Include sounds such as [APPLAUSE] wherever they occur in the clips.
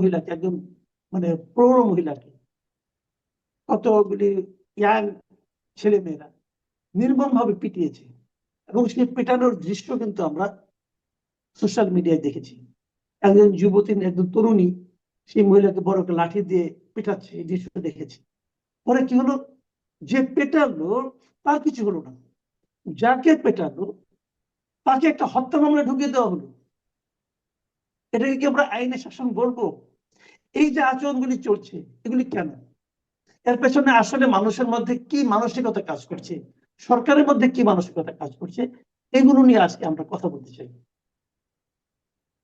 মহিলাকে একজন মানে প্রৌঢ় মহিলাকে। কতগুলি ইয়াং ছেলে মেয়েরা নির্মম ভাবে পিটিয়েছে এবং সেই পেটানোর দৃশ্য কিন্তু আমরা সোশ্যাল মিডিয়ায় দেখেছি। একজন যুবতী একজন তরুণী, সেই মহিলাকে বড় একটা লাঠি দিয়ে পেটাচ্ছে, এই দৃশ্য দেখেছি। পরে কি হলো? যে পেটালো, তার কিছু হলো না। যাকে পেটালো, তাকে একটা হত্যা মামলা ঢুকিয়ে দেওয়া হলো। এটাকে কি আমরা আইনের শাসন বলব? এই যে আচরণগুলি চলছে, এগুলি কেন? এর পেছনে আসলে মানুষের মধ্যে কি মানসিকতা কাজ করছে? সরকারের মধ্যে কি মানসিকতা কাজ করছে? এগুলো নিয়ে আজকে আমরা কথা বলতে চাই।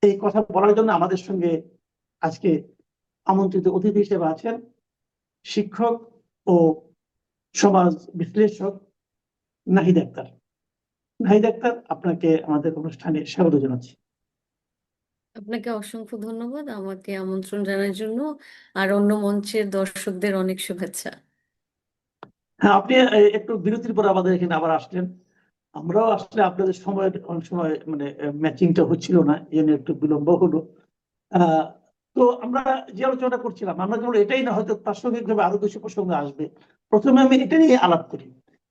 এই কথা বলার জন্য আমাদের সঙ্গে আজকে আমন্ত্রিত অতিথি হিসেবে আছেন শিক্ষক ও সমাজ বিশ্লেষক নাহিদ আক্তার। নাহিদ আক্তার, আপনাকে আমাদের অনুষ্ঠানে স্বাগত জানাচ্ছি। আপনাকে অসংখ্য ধন্যবাদ আমাকে আমন্ত্রণ জানার জন্য আর অন্য মঞ্চের দর্শকদের অনেক শুভেচ্ছা। হ্যাঁ আপনি একটু বিরতির পর আমাদের এখানে আবার আসলেন। আমরাও আসলে আপনাদের সময় অনেক সময় মানে ম্যাচিংটা হচ্ছিল না, এই জন্য একটু বিলম্ব হলো। তো আমরা যে আলোচনা করছিলাম, আমরা যেমন এটাই না, হয়তো প্রাসঙ্গিক ভাবে আরও কিছু প্রসঙ্গ আসবে। প্রথমে আমি এটা নিয়ে আলাপ করি।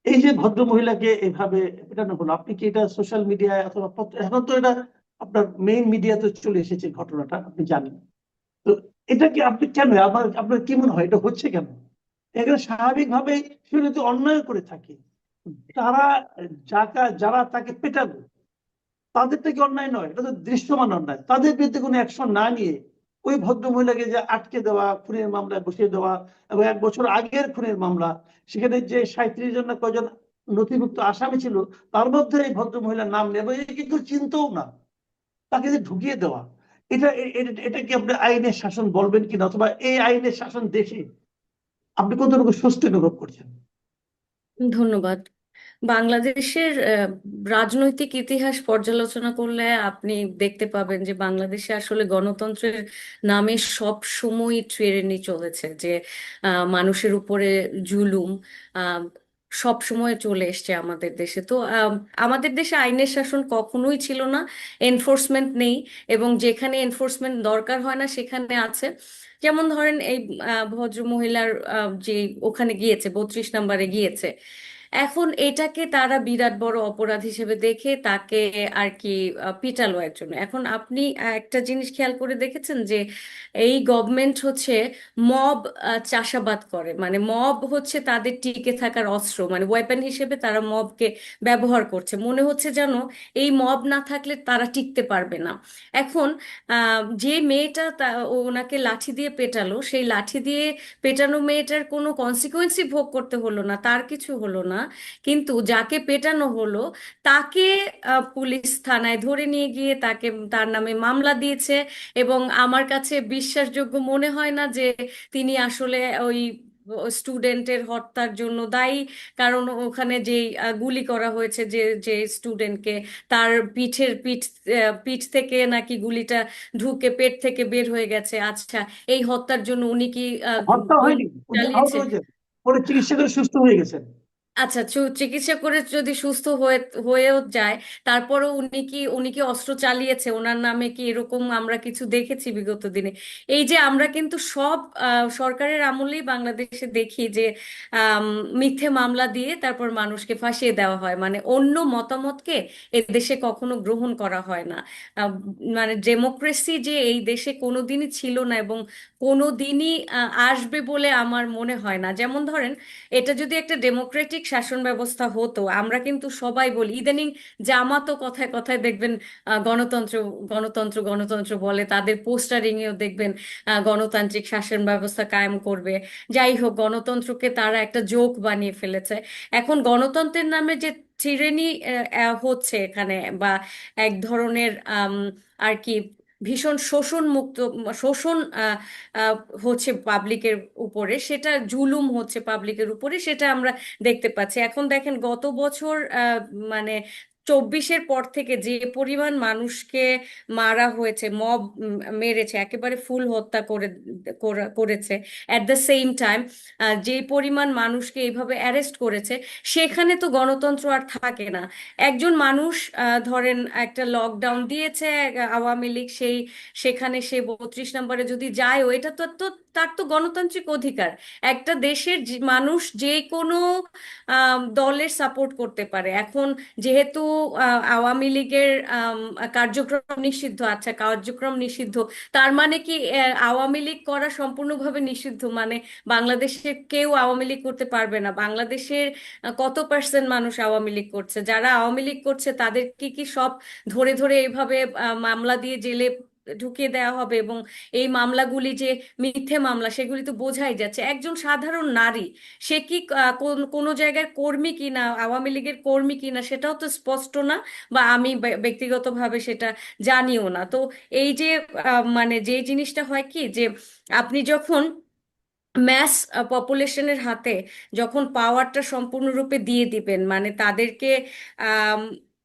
এই যে ভদ্র মহিলাকে এভাবে পেটানো হলো, আপনি কি এটা সোশ্যাল মিডিয়ায় অথবা এখন তো এটা আপনার মেইন মিডিয়াতে চলে এসেছে ঘটনাটা, আপনি জানেন। তো এটা কি আপনি কেন, আমার, আপনার কি মনে হয়, এটা হচ্ছে কেন? এখানে স্বাভাবিকভাবেই সে যদি অন্যায় করে থাকে, তারা যাকা, যারা তাকে পেটালো তাদেরটা কি অন্যায় নয়? এটা তো দৃশ্যমান অন্যায়। তাদের বিরুদ্ধে কোনো অ্যাকশন না নিয়ে ওই ভদ্র মহিলাকে যে আটকে দেওয়া, খুনের মামলায় বসিয়ে দেওয়া এবং এক বছর আগের খুনের মামলা, সেখানে যে সাঁত্রিশ জন না কয়জন নথিভুক্ত আসামি ছিল, তার মধ্যে এই ভদ্র মহিলার নাম নেবে কিন্তু চিনতেও না। তাকে যে ঢুকিয়ে দেওয়া, এটা এটা কি আপনি আইনের শাসন বলবেন কিনা? অথবা এই আইনের শাসন দেখে আপনি কতটুকু স্বস্তি অনুভব করছেন? ধন্যবাদ। বাংলাদেশের রাজনৈতিক ইতিহাস পর্যালোচনা করলে আপনি দেখতে পাবেন যে বাংলাদেশে আসলে গণতন্ত্রের নামে সব সময় ট্রেনে চলেছে যে মানুষের উপরে জুলুম সব সময় চলে এসছে আমাদের দেশে। তো আম, আমাদের দেশে আইনের শাসন কখনোই ছিল না এনফোর্সমেন্ট নেই এবং যেখানে এনফোর্সমেন্ট দরকার হয় না সেখানে আছে। যেমন ধরেন এই ভদ্র মহিলার যে ওখানে গিয়েছে বত্রিশ নম্বরে গিয়েছে এখন এটাকে তারা বিরাট বড় অপরাধ হিসেবে দেখে তাকে আর কি পিটালো একজন। এখন আপনি একটা জিনিস খেয়াল করে দেখেছেন যে এই গভর্নমেন্ট হচ্ছে মব চাষাবাদ করে। মানে মব হচ্ছে তাদের টিকে থাকার অস্ত্র। মানে ওয়েপন হিসেবে তারা মবকে ব্যবহার করছে। মনে হচ্ছে যেন এই মব না থাকলে তারা টিকতে পারবে না। এখন যে মেয়েটা ওনাকে লাঠি দিয়ে পেটালো, সেই লাঠি দিয়ে পেটানো মেয়েটার কোনো কনসিকুয়েন্সই ভোগ করতে হলো না, তার কিছু হলো না। কিন্তু যাকে পেটানো হলো তাকে পুলিশ থানায় ধরে নিয়ে গিয়ে তাকে তার নামে মামলা দিয়েছে এবং আমার কাছে বিশ্বাসযোগ্য মনে হয় না যে তিনি আসলে ওই স্টুডেন্টের হত্যার জন্য দায়ী। কারণ ওখানে যেই আহ, গুলি করা হয়েছে যে যে স্টুডেন্টকে তার পিঠের পিঠ পিঠ থেকে নাকি গুলিটা ঢুকে পেট থেকে বের হয়ে গেছে। আচ্ছা এই হত্যার জন্য উনি কি হত্যা হয়নি চিকিৎসা করে সুস্থ হয়ে গেছেন। আচ্ছা চু- চিকিৎসা করে যদি সুস্থ হয়ে হয়েও যায় তারপরও উনি কি উনি কি অস্ত্র চালিয়েছে? ওনার নামে কি এরকম আমরা কিছু দেখেছি বিগত দিনে? এই যে আমরা কিন্তু সব আহ, সরকারের আমলেই বাংলাদেশে দেখি যে মিথ্যে মামলা দিয়ে তারপর মানুষকে ফাঁসিয়ে দেওয়া হয়। মানে অন্য মতামতকে এ দেশে কখনো গ্রহণ করা হয় না। মানে ডেমোক্রেসি যে এই দেশে কোনোদিনই ছিল না এবং কোনোদিনই আসবে বলে আমার মনে হয় না। যেমন ধরেন এটা যদি একটা ডেমোক্রেটিক শাসন ব্যবস্থা হতো, আমরা কিন্তু সবাই বলি, ইদানিং জামাতও কথায় কথায় দেখবেন গণতন্ত্র গণতন্ত্র গণতন্ত্র বলে, তাদের পোস্টারিং এও দেখবেন গণতান্ত্রিক শাসন ব্যবস্থা কায়েম করবে। যাই হোক, গণতন্ত্রকে তারা একটা জোক বানিয়ে ফেলেছে। এখন গণতন্ত্রের নামে যে টিরেনি হচ্ছে এখানে, বা এক ধরনের আর কি ভীষণ শোষণ মুক্ত শোষণ হচ্ছে পাবলিকের উপরে, সেটা জুলুম হচ্ছে পাবলিকের উপরে, সেটা আমরা দেখতে পাচ্ছি। এখন দেখেন গত বছর মানে চব্বিশের পর থেকে যে পরিমাণ মানুষকে মারা হয়েছে, মব মেরেছে, একেবারে ফুল হত্যা করে করেছে অ্যাট দ্য সেম টাইম যে পরিমাণ মানুষকে এইভাবে অ্যারেস্ট করেছে, সেখানে তো গণতন্ত্র আর থাকে না। একজন মানুষ ধরেন একটা লকডাউন দিয়েছে, আওয়ামী লীগ সেই, সেখানে সে বত্রিশ নম্বরে যদি যায় এটা তো তো তার তো গণতান্ত্রিক অধিকার। একটা দেশের মানুষ যে কোনো দলের সাপোর্ট করতে পারে। এখন যেহেতু আওয়ামী লীগের কার্যক্রম নিষিদ্ধ আচ্ছা কার্যক্রম নিষিদ্ধ, তার মানে কি আওয়ামী লীগ করা সম্পূর্ণভাবে নিষিদ্ধ? মানে বাংলাদেশে কেউ আওয়ামী লীগ করতে পারবে না। বাংলাদেশের কত পার্সেন্ট মানুষ আওয়ামী লীগ করছে? যারা আওয়ামী লীগ করছে, তাদের কি কি সব ধরে ধরে এইভাবে মামলা দিয়ে জেলে ঢুকিয়ে দেওয়া হবে এবং এই মামলাগুলি যে মিথ্যে মামলা সেগুলি তো বোঝাই যাচ্ছে। একজন সাধারণ নারী, সে কি কোনো জায়গার কর্মী কিনা, আওয়ামী লীগের কর্মী কিনা সেটাও তো স্পষ্ট না বা আমি ব্য- ব্যক্তিগতভাবে সেটা জানিও না। তো এই যে মানে যে জিনিসটা হয় কি যে আপনি যখন ম্যাস পপুলেশনের হাতে যখন পাওয়ারটা সম্পূর্ণরূপে দিয়ে দিবেন মানে তাদেরকে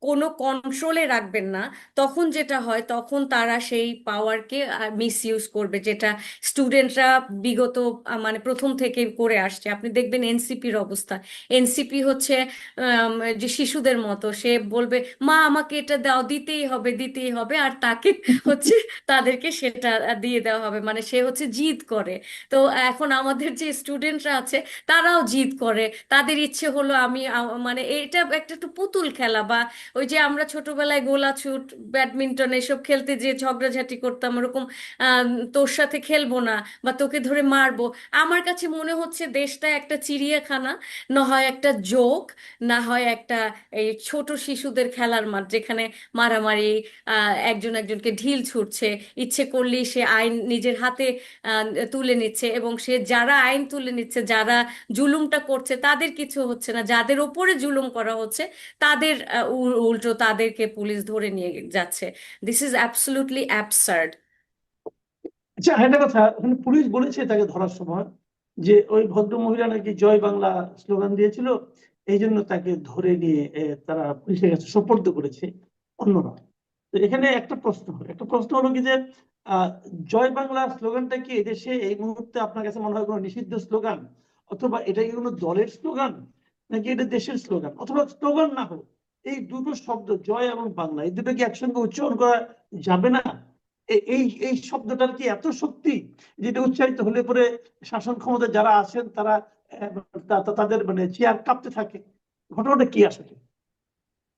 কোনো কন্ট্রোলে রাখবেন না তখন যেটা হয় তখন তারা সেই পাওয়ারকে মিস ইউজ করবে যেটা স্টুডেন্টরা বিগত মানে প্রথম থেকে করে আসছে। আপনি দেখবেন এনসিপির অবস্থা। এনসিপি হচ্ছে যে শিশুদের মতো সে বলবে মা আমাকে এটা দাও দিতেই হবে দিতেই হবে। আর তাকে [LAUGHS] হচ্ছে তাদেরকে সেটা দিয়ে দেওয়া হবে। মানে সে হচ্ছে জিদ করে। তো এখন আমাদের যে স্টুডেন্টরা আছে তারাও জিদ করে। তাদের ইচ্ছে হলো আমি মানে এটা একটা একটু পুতুল খেলা বা ওই যে আমরা ছোটবেলায় গোলাছুট ব্যাডমিন্টন এসব খেলতে যে ঝগড়াঝাটি করতাম, ওরকম তোর সাথে খেলব না বা তোকে ধরে মারবো, আমার কাছে মনে হচ্ছে দেশটা একটা চিড়িয়াখানা, না হয় একটা জোক, না হয় একটা এই ছোট শিশুদের খেলার মাঠ যেখানে মারামারি একজন একজনকে ঢিল ছুটছে ইচ্ছে করলেই সে আইন নিজের হাতে তুলে নিচ্ছে এবং সে যারা আইন তুলে নিচ্ছে, যারা জুলুমটা করছে, তাদের কিছু হচ্ছে না, যাদের ওপরে জুলুম করা হচ্ছে, তাদের উল্টো তাদেরকে পুলিশ ধরে নিয়ে যাচ্ছে। দিস ইজ অ্যাবসলুটলি অ্যাবসার্ড আচ্ছা একটা কথা ওখানে পুলিশ বলেছে তাকে ধরার সময় যে ওই ভদ্র মহিলা নাকি জয় বাংলা স্লোগান দিয়েছিল, এই জন্য তাকে ধরে নিয়ে তারা পুলিশের কাছে করেছে অন্যরা। তো এখানে একটা প্রশ্ন একটা প্রশ্ন হলো কি যে জয় বাংলা স্লোগানটা কি এদেশে এই মুহূর্তে আপনার কাছে মনে হয় কোনো নিষিদ্ধ স্লোগান? অথবা এটা কি কোনো দলের স্লোগান? নাকি এটা দেশের স্লোগান? অথবা স্লোগান না হোক এই দুটো শব্দ, জয় এবং বাংলা, এই দুটো কি একসঙ্গে উচ্চারণ করা যাবে না। এই এই শব্দটার কি এত শক্তি যেটা উচ্চারিত হলে পরে শাসন ক্ষমতা যারা আছেন তারা তাদের মানে চেয়ার কাঁপতে থাকে। ঘটনাটা কি আসলে?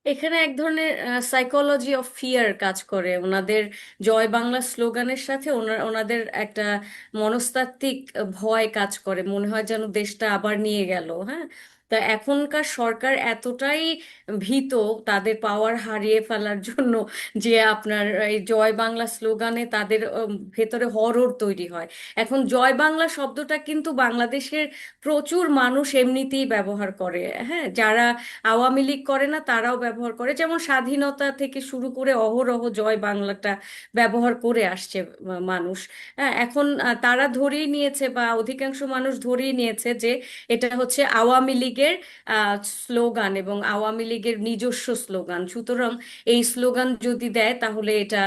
এখানে এক ধরনের সাইকোলজি অফ ফিয়ার কাজ করে। ওনাদের জয় বাংলা স্লোগানের সাথে ওনা- ওনাদের একটা মনস্তাত্ত্বিক ভয় কাজ করে। মনে হয় যেন দেশটা আবার নিয়ে গেল হ্যাঁ? তা এখনকার সরকার এতটাই ভীত তাদের পাওয়ার হারিয়ে ফেলার জন্য যে আপনার এই জয় বাংলা স্লোগানে তাদের ভেতরে হরর তৈরি হয়। এখন জয় বাংলা শব্দটা কিন্তু বাংলাদেশের প্রচুর মানুষ এমনিতেই ব্যবহার করে। হ্যাঁ যারা আওয়ামী লীগ করে না তারাও ব্যবহার করে। যেমন স্বাধীনতা থেকে শুরু করে অহরহ জয় বাংলাটা ব্যবহার করে আসছে মানুষ। হ্যাঁ এখন তারা ধরেই নিয়েছে বা অধিকাংশ মানুষ ধরেই নিয়েছে যে এটা হচ্ছে আওয়ামী লীগের আহ, স্লোগান এবং আওয়ামী লীগের নিজস্ব স্লোগান। সুতরাং এই স্লোগান যদি দেয় তাহলে এটা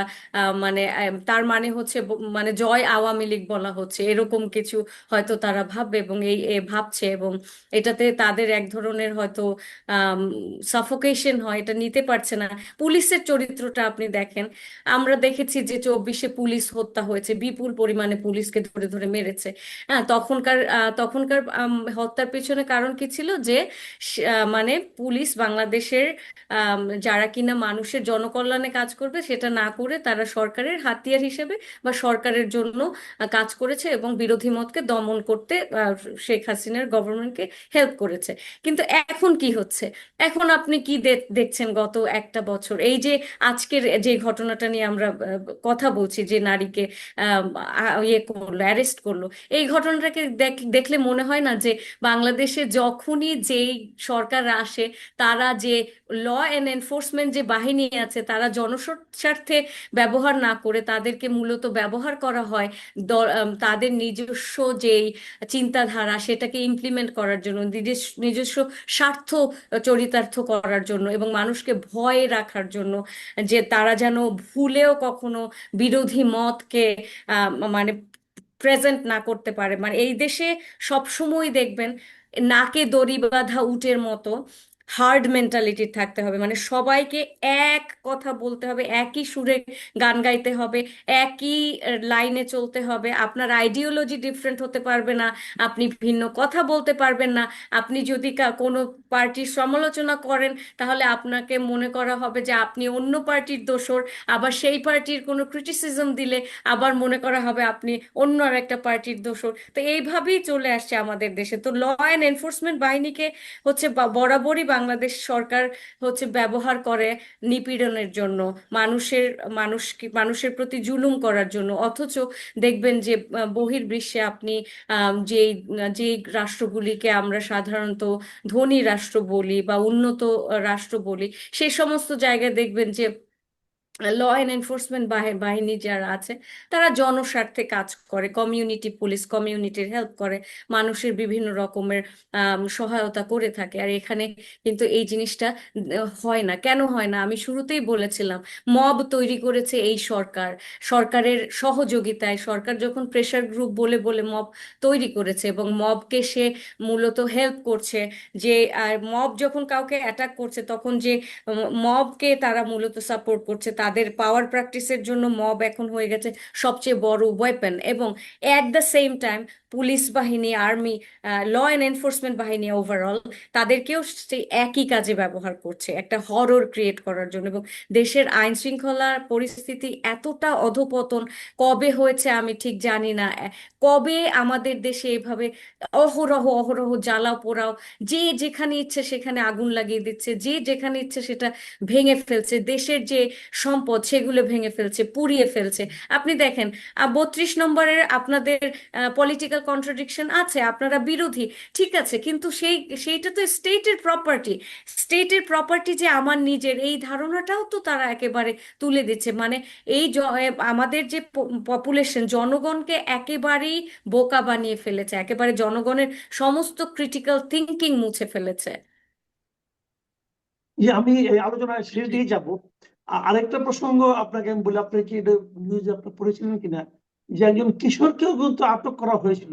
মানে তার মানে হচ্ছে মানে জয় আওয়ামী লীগ বলা হচ্ছে। এরকম কিছু হয়তো তারা ভাববে এবং এই ভাবছে এবং এটাতে তাদের এক ধরনের হয়তো সাফোকেশন হয় এটা নিতে পারছে না। পুলিশের চরিত্রটা আপনি দেখেন। আমরা দেখেছি যে চব্বিশে পুলিশ হত্যা হয়েছে বিপুল পরিমাণে পুলিশকে ধরে ধরে মেরেছে। হ্যাঁ তখনকার তখনকার হত্যার পেছনে কারণ কি ছিল? যে মানে পুলিশ বাংলাদেশের যারা কিনা মানুষের জনকল্যাণে কাজ করবে, সেটা না করে তারা সরকারের হাতিয়ার হিসেবে বা সরকারের জন্য কাজ করেছে এবং বিরোধী মতকে দমন করতে শেখ হাসিনার গভর্নমেন্টকে হেল্প করেছে। কিন্তু এখন কি হচ্ছে? এখন আপনি কি দেখছেন গত একটা বছর? এই যে আজকের যে ঘটনাটা নিয়ে আমরা কথা বলছি যে নারীকে ইয়ে করল, অ্যারেস্ট করল, এই ঘটনাটাকে দেখ- দেখলে মনে হয় না যে বাংলাদেশে যখনই যখনই যেই সরকার আসে, তারা যে ল অ্যান্ড এনফোর্সমেন্ট যে বাহিনী আছে, তারা জনস্বার্থে ব্যবহার না করে তাদেরকে মূলত ব্যবহার করা হয় তাদের নিজস্ব যেই চিন্তাধারা সেটাকে ইমপ্লিমেন্ট করার জন্য নিজস্ব স্বার্থ চরিতার্থ করার জন্য এবং মানুষকে ভয়ে রাখার জন্য যে তারা যেন ভুলেও কখনো বিরোধী মতকে মানে প্রেজেন্ট না করতে পারে। মানে এই দেশে সবসময় দেখবেন নাকে দড়ি বাঁধা উটের মতো। হার্ড মেন্টালিটির থাকতে হবে। মানে সবাইকে এক কথা বলতে হবে, একই সুরে গান গাইতে হবে, একই লাইনে চলতে হবে। আপনার আইডিওলজি ডিফারেন্ট হতে পারবে না, আপনি ভিন্ন কথা বলতে পারবেন না। আপনি যদি কোনো পার্টির সমালোচনা করেন, তাহলে আপনাকে মনে করা হবে যে আপনি অন্য পার্টির দোসর আবার সেই পার্টির কোনো ক্রিটিসিজম দিলে আবার মনে করা হবে আপনি অন্য আর একটা পার্টির দোসর তো এইভাবেই চলে আসছে আমাদের দেশে। তো ল অ্যান্ড এনফোর্সমেন্ট বাহিনীকে হচ্ছে বরাবরই বাংলাদেশ সরকার হচ্ছে ব্যবহার করে নিপীড়নের জন্য, মানুষের, মানুষকে, মানুষের প্রতি জুলুম করার জন্য। অথচ দেখবেন যে বহির বহির্বিশ্বে আপনি যেই যেই রাষ্ট্রগুলিকে আমরা সাধারণত ধনী রাষ্ট্র বলি বা উন্নত রাষ্ট্র বলি সেই সমস্ত জায়গায় দেখবেন যে ল অ্যান্ড এনফোর্সমেন্ট বাহিনী যারা আছে, তারা জনস্বার্থে কাজ করে কমিউনিটি পুলিশ কমিউনিটির হেল্প করে, মানুষের বিভিন্ন রকমের সহায়তা করে থাকে। আর এখানে কিন্তু এই জিনিসটা হয় না। কেন হয় না? আমি শুরুতেই বলেছিলাম মব তৈরি করেছে এই সরকার। সরকারের সহযোগিতায়, সরকার যখন প্রেশার গ্রুপ বলে বলে মব তৈরি করেছে এবং মবকে সে মূলত হেল্প করছে, যে, আর মব যখন কাউকে অ্যাটাক করছে, তখন যে মবকে তারা মূলত সাপোর্ট করছে তাদের পাওয়ার প্র্যাকটিসের জন্য মব এখন হয়ে গেছে সবচেয়ে বড় ওয়েপেন এবং at the same time police বাহিনী, আর্মি ল অ্যান্ড এনফোর্সমেন্ট বাহিনী ওভারঅল তাদেরকেও সেই একই কাজে ব্যবহার করছে, একটা হরর ক্রিয়েট করার জন্য। এবং দেশের আইন শৃঙ্খলার পরিস্থিতি এতটা অধপতন, কবে হয়েছে আমি ঠিক জানি না। কবে আমাদের দেশে এভাবে অহরহ অহরহ জ্বালাও পোড়াও, যে যেখানে ইচ্ছে সেখানে আগুন লাগিয়ে দিচ্ছে, যে যেখানে ইচ্ছে সেটা ভেঙে ফেলছে, দেশের যে সম্পদ সেগুলো ভেঙে ফেলছে, পুড়িয়ে ফেলছে। আপনি দেখেন বত্রিশ নম্বরের আপনাদের পলিটিক্যাল কন্ট্রাডিকশন আছে, আপনারা বিরোধী, ঠিক আছে, কিন্তু সেই, সেইটা তো স্টেটের প্রপার্টি স্টেটের প্রপার্টি যে আমার নিজের, এই ধারণাটাও তো তারা একেবারে তুলে দিচ্ছে মানে এই আমাদের যে পপুলেশন জনগণকে একেবারেই বোকা বানিয়ে ফেলেছে, একেবারে জনগণের সমস্ত ক্রিটিক্যাল থিঙ্কিং মুছে ফেলেছে। যে আমি এই আলোচনায় শেষ দিয়ে যাব। আরেকটা প্রসঙ্গ আপনাকে আমি বলি, আপনি কি নিউজ আপনি পড়েছিলেন কিনা? যে একজন কিশোরকেও কিন্তু আটক করা হয়েছিল,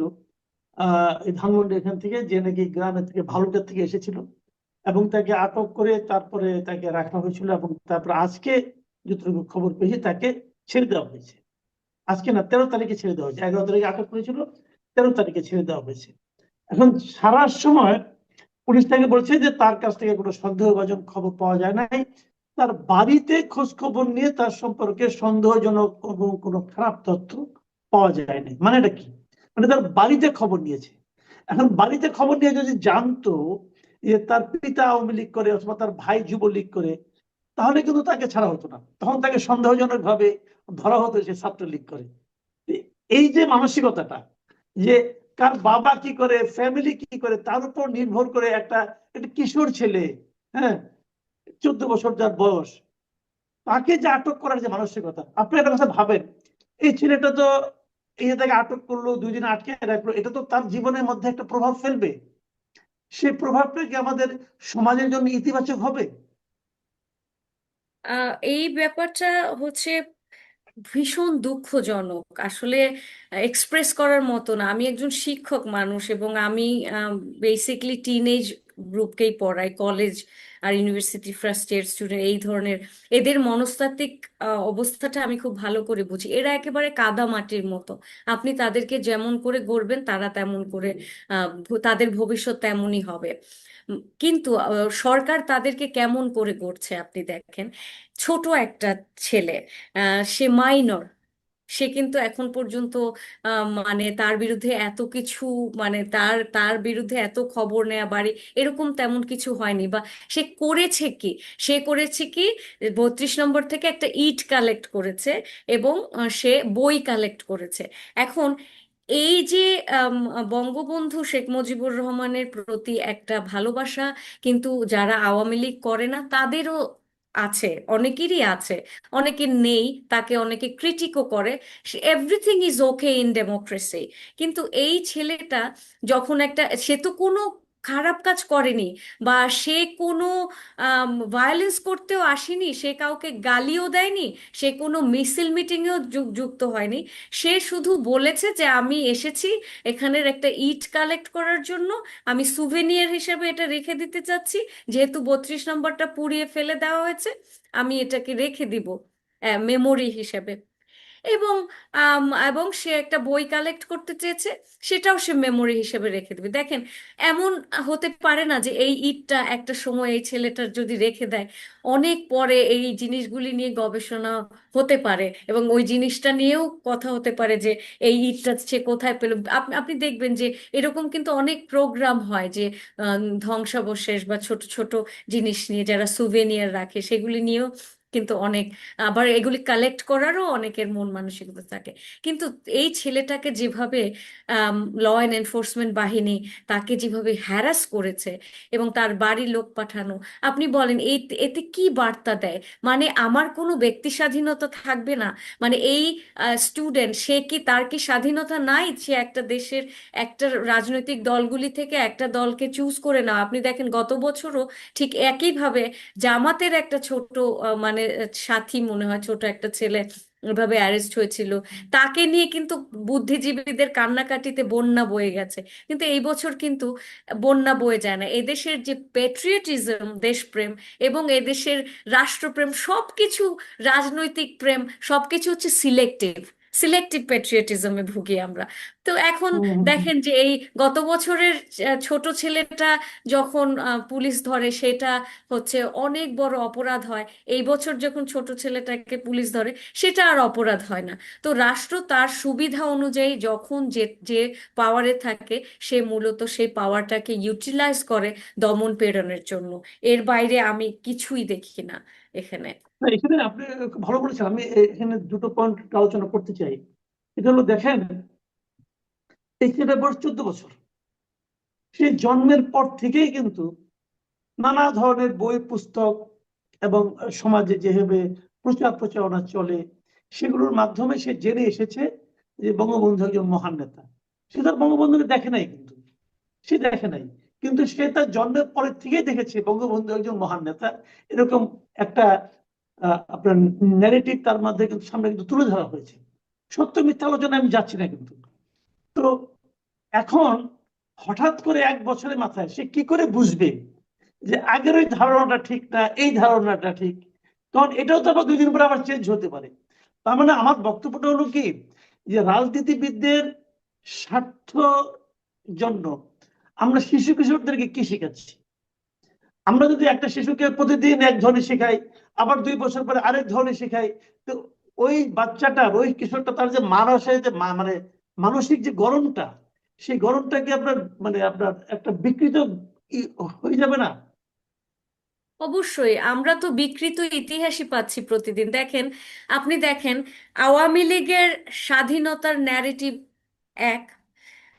আহ, এই ধানমন্ডি এখান থেকে, যে নাকি গ্রামের থেকে ভালুকের থেকে এসেছিল এবং তাকে আটক করে তারপরে তাকে রাখা হয়েছিল এবং তারপর আজকে যতটুকু খবর পেয়েছি তাকে ছেড়ে দেওয়া হয়েছে। আজকে না, তেরো তারিখে ছেড়ে দেওয়া হয়েছে, এগারো তারিখে আটক করেছিল, তেরো তারিখে ছেড়ে দেওয়া হয়েছে। এখন সারা সময় পুলিশ তাকে বলছে যে তার কাছ থেকে কোনো সন্দেহভাজন খবর পাওয়া যায় নাই, তার বাড়িতে খোঁজ খবর নিয়ে তার সম্পর্কে সন্দেহজনক এবং কোনো খারাপ তথ্য পাওয়া যায়নি। মানে এটা কি? মানে তার বাড়িতে খবর নিয়েছে। এখন বাড়িতে খবর নিয়ে যদি জানতো যে তার পিতা আওয়ামী লীগ করে অথবা তার ভাই যুবলীগ করে, তাহলে কিন্তু তাকে ছাড়া হতো না। তখন তাকে সন্দেহজনক ভাবে ধরা হতো সে ছাত্রলীগ করে। এই যে মানসিকতাটা, যে কার বাবা কি করে ফ্যামিলি কি করে, তার উপর নির্ভর করে একটা একটা কিশোর ছেলে হ্যাঁ চোদ্দ বছর যার বয়স, তাকে যে আটক করার যে মানসিকতা, আপনি একটা কথা ভাবেন, এই ছেলেটা তো এই তাকে আটক করল দুই দিন আটকে রাখল, এটা তো তার জীবনের মধ্যে একটা প্রভাব ফেলবে। সেই প্রভাবটা কি আমাদের সমাজের জন্য ইতিবাচক হবে? এই ব্যাপারটা হচ্ছে ভীষণ দুঃখজনক। আসলে এক্সপ্রেস করার মতো না। আমি একজন শিক্ষক মানুষ এবং আমি বেসিকলি টিনেজ গ্রুপকেই পড়াই কলেজ আর ইউনিভার্সিটি ফার্স্ট ইয়ার স্টুডেন্ট এই ধরনের, এদের মনস্তাত্ত্বিক অবস্থাটা আমি খুব ভালো করে বুঝি। এরা একেবারে কাদা মাটির মতো। আপনি তাদেরকে যেমন করে গড়বেন, তারা তেমন করে তাদের ভবিষ্যৎ তেমনই হবে। কিন্তু সরকার তাদেরকে কেমন করে গড়ছে আপনি দেখেন? ছোট একটা ছেলে সে মাইনর সে কিন্তু এখন পর্যন্ত মানে তার বিরুদ্ধে এত কিছু মানে তার তার বিরুদ্ধে এত খবর নেওয়া বাড়ি এরকম তেমন কিছু হয়নি। বা সে করেছে কি? সে করেছে কি? বত্রিশ নম্বর থেকে একটা ইট কালেক্ট করেছে এবং সে বই কালেক্ট করেছে। এখন এই যে বঙ্গবন্ধু শেখ মুজিবুর রহমানের প্রতি একটা ভালোবাসা কিন্তু যারা আওয়ামী লীগ করে না, তাদেরও আছে, অনেকেরই আছে। অনেকের নেই, তাকে অনেকে ক্রিটিকও করে। Everything is okay in democracy কিন্তু এই ছেলেটা যখন একটা, সে তো কোনো খারাপ কাজ করেনি বা সে কোনো ভায়োলেন্স করতেও আসেনি, সে কাউকে গালিও দেয়নি, সে কোনো মিছিল মিটিংয়েও যুক্ত হয়নি। সে শুধু বলেছে যে আমি এসেছি এখানের একটা ইট কালেক্ট করার জন্য, আমি সুভেনিয়ার হিসেবে এটা রেখে দিতে চাচ্ছি, যেহেতু বত্রিশ নম্বরটা পুড়িয়ে ফেলে দেওয়া হয়েছে, আমি এটাকে রেখে দিব মেমোরি হিসেবে। এবং এবং সে একটা বই কালেক্ট করতে চেয়েছে, সেটাও সে মেমোরি হিসেবে রেখে দেবে। দেখেন, এমন হতে পারে না যে এই ইটটা একটা সময় এই ছেলেটার যদি রেখে দেয়, অনেক পরে এই জিনিসগুলি নিয়ে গবেষণা হতে পারে এবং ওই জিনিসটা নিয়েও কথা হতে পারে যে এই ইটটা সে কোথায় পেল। আপনি দেখবেন যে এরকম কিন্তু অনেক প্রোগ্রাম হয় যে ধ্বংসাবশেষ বা ছোট ছোট জিনিস নিয়ে যারা সুভেনিয়ার রাখে, সেগুলি নিয়েও কিন্তু অনেক, আবার এগুলি কালেক্ট করারও অনেকের মন মানসিকতা থাকে। কিন্তু এই ছেলেটাকে যেভাবে ল অ্যান্ড এনফোর্সমেন্ট বাহিনী তাকে যেভাবে হ্যারাস করেছে এবং তার বাড়ির লোক পাঠানো, আপনি বলেন এই, এতে কি বার্তা দেয়? মানে আমার কোনো ব্যক্তি স্বাধীনতা থাকবে না? মানে এই স্টুডেন্ট সে কি, তার কি স্বাধীনতা নাই সে একটা দেশের, একটা রাজনৈতিক দলগুলি থেকে একটা দলকে চুজ করে নাও আপনি দেখেন গত বছরও ঠিক একইভাবে জামাতের একটা ছোট মানে সাথী মনে হয়, ছোট একটা ছেলে এভাবে অ্যারেস্ট হয়েছিল। তাকে নিয়ে কিন্তু বুদ্ধিজীবীদের কান্নাকাটিতে বন্যা বয়ে গেছে। কিন্তু এই বছর কিন্তু বন্যা বয়ে যায় না। এদেশের যে পেট্রিয়টিজম দেশপ্রেম এবং এদেশের রাষ্ট্রপ্রেম, সবকিছু রাজনৈতিক প্রেম, সবকিছু হচ্ছে সিলেক্টিভ সিলেক্টিভ প্যাট্রিয়টিজমে ভুগি আমরা। তো এখন। দেখেন যে এই গত বছরের ছোট ছেলেটা যখন পুলিশ ধরে সেটা হচ্ছে অনেক বড় অপরাধ হয়। এই বছর যখন ছোট ছেলেটাকে পুলিশ ধরে সেটা আর অপরাধ হয় না। তো রাষ্ট্র তার সুবিধা অনুযায়ী যখন যে যে পাওয়ারে থাকে সে মূলত সেই পাওয়ারটাকে ইউটিলাইজ করে দমন পীড়নের জন্য। এর বাইরে আমি কিছুই দেখি না। এখানে। এখানে আপনি ভালো বলেছেন, আমি এখানে দুটো পয়েন্ট আলোচনা করতে চাই। এটা হলো দেখেন, এই ছেলেটার বয়স চোদ্দ বছর, সে জন্মের পর থেকেই কিন্তু নানা ধরনের বই, পুস্তক এবং সমাজে যেভাবে প্রচার প্রচারণা চলে, সেগুলোর মাধ্যমে সে জেনে এসেছে যে বঙ্গবন্ধু একজন মহান নেতা। সে তার বঙ্গবন্ধুকে দেখে নাই কিন্তু। সে দেখে নাই। কিন্তু সে তার জন্মের পরের থেকেই দেখেছে বঙ্গবন্ধু একজন মহান নেতা। এরকম একটা আপনার ন্যারেটিভ তার মধ্যে কিন্তু সামনে কিন্তু তুলে ধরা হয়েছে। সত্য মিথ্যা আলোচনা আমি যাচ্ছি না কিন্তু। তো এখন হঠাৎ করে এক বছরের মাথায় সে কি করে বুঝবে যে আগের ওই ধারণাটা ঠিক না, এই ধারণাটা ঠিক? কারণ এটাও তো আবার দুই দিন পরে আবার চেঞ্জ হতে পারে। তার মানে আমার বক্তব্যটা হলো কি? যে রাজনীতিবিদদের স্বার্থ জন্য আমরা শিশু কিশোরদেরকে কি শেখাচ্ছি? আমরা যদি একটা শিশুকে প্রতিদিন এক ধরনের শেখাই, আবার দুই বছর পরে আরেক ধরনের শেখাই, তো ওই বাচ্চাটার ওই কিশোরটা তার যে মানসিক যে মানে মানসিক যে গরমটা সেই গরমটা কি আপনার মানে আপনার একটা বিকৃত হয়ে যাবে না? অবশ্যই, আমরা তো বিকৃত ইতিহাসই পাচ্ছি প্রতিদিন। দেখেন, আপনি দেখেন, আওয়ামী লীগের স্বাধীনতার ন্যারেটিভ এক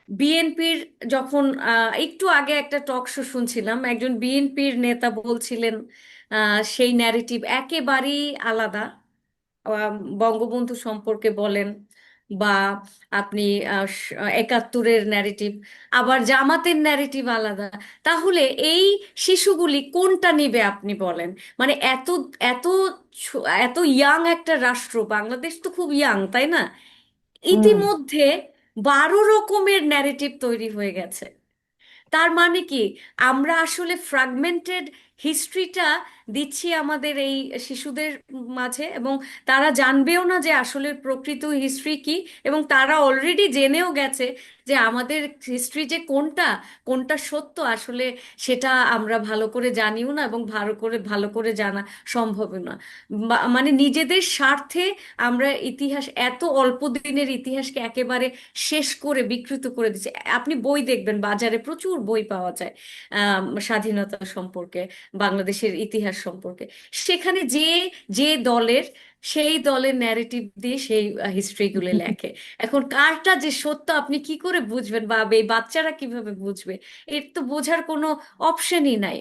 বিএনপির যখন আহ, একটু আগে একটা টক শো শুনছিলাম একজন বিএনপির নেতা বলছিলেন আহ, সেই ন্যারেটিভ একেবারেই আলাদা। বঙ্গবন্ধু সম্পর্কে বলেন বা আপনি একাত্তরের ন্যারেটিভ আবার জামাতের ন্যারেটিভ আলাদা। তাহলে এই শিশুগুলি কোনটা নেবে আপনি বলেন? মানে এত এত এত ইয়াং একটা রাষ্ট্র বাংলাদেশ তো খুব ইয়াং তাই না? ইতিমধ্যে বারো রকমের ন্যারেটিভ তৈরি হয়ে গেছে। তার মানে কি? আমরা আসলে ফ্র্যাগমেন্টেড হিস্ট্রিটা দিচ্ছি আমাদের এই শিশুদের মাঝে এবং তারা জানবেও না যে আসলে প্রকৃত হিস্ট্রি কি এবং তারা অলরেডি জেনেও গেছে যে আমাদের হিস্ট্রি যে কোনটা কোনটা সত্য আসলে সেটা আমরা ভালো করে জানিও না এবং ভালো করে ভালো করে জানা সম্ভবও না। মানে নিজেদের স্বার্থে আমরা ইতিহাস, এত অল্প দিনের ইতিহাসকে একেবারে শেষ করে, বিকৃত করে দিচ্ছে। আপনি বই দেখবেন, বাজারে প্রচুর বই পাওয়া যায় স্বাধীনতা সম্পর্কে। বাংলাদেশের ইতিহাস সম্পর্কে। সেখানে যে যে দলের সেই দলের ন্যারেটিভ দিয়ে সেই হিস্ট্রি গুলো [LAUGHS] লেখে। এখন কারটা যে সত্য আপনি কি করে বুঝবেন বা এই বাচ্চারা কীভাবে বুঝবে? এর তো বোঝার কোনো অপশনই নাই।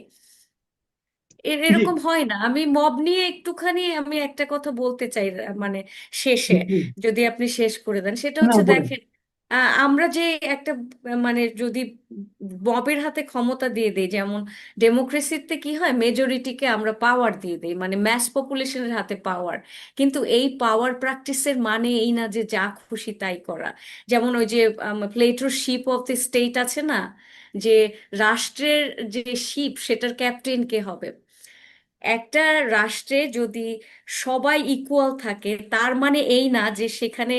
এর এরকম [LAUGHS] হয় না। আমি মব নিয়ে একটুখানি আমি একটা কথা বলতে চাই মানে শেষে। যদি আপনি শেষ করে দেন সেটা হচ্ছে দেখেন আমরা যে একটা মানে যদি মবের হাতে ক্ষমতা দিয়ে দেই, যেমন ডেমোক্রেসিতে কি হয়? মেজরিটিকে আমরা পাওয়ার দিয়ে দেই মানে ম্যাস পপুলেশনের হাতে পাওয়ার কিন্তু এই পাওয়ার প্র্যাকটিসের মানে এই না যে যা খুশি তাই করা। যেমন ওই যে প্লেটোর শিপ অফ দ্য স্টেট আছে না? যে রাষ্ট্রের যে শিপ সেটার ক্যাপ্টেন কে হবে? একটা রাষ্ট্রে যদি সবাই ইকুয়াল থাকে, তার মানে এই না যে সেখানে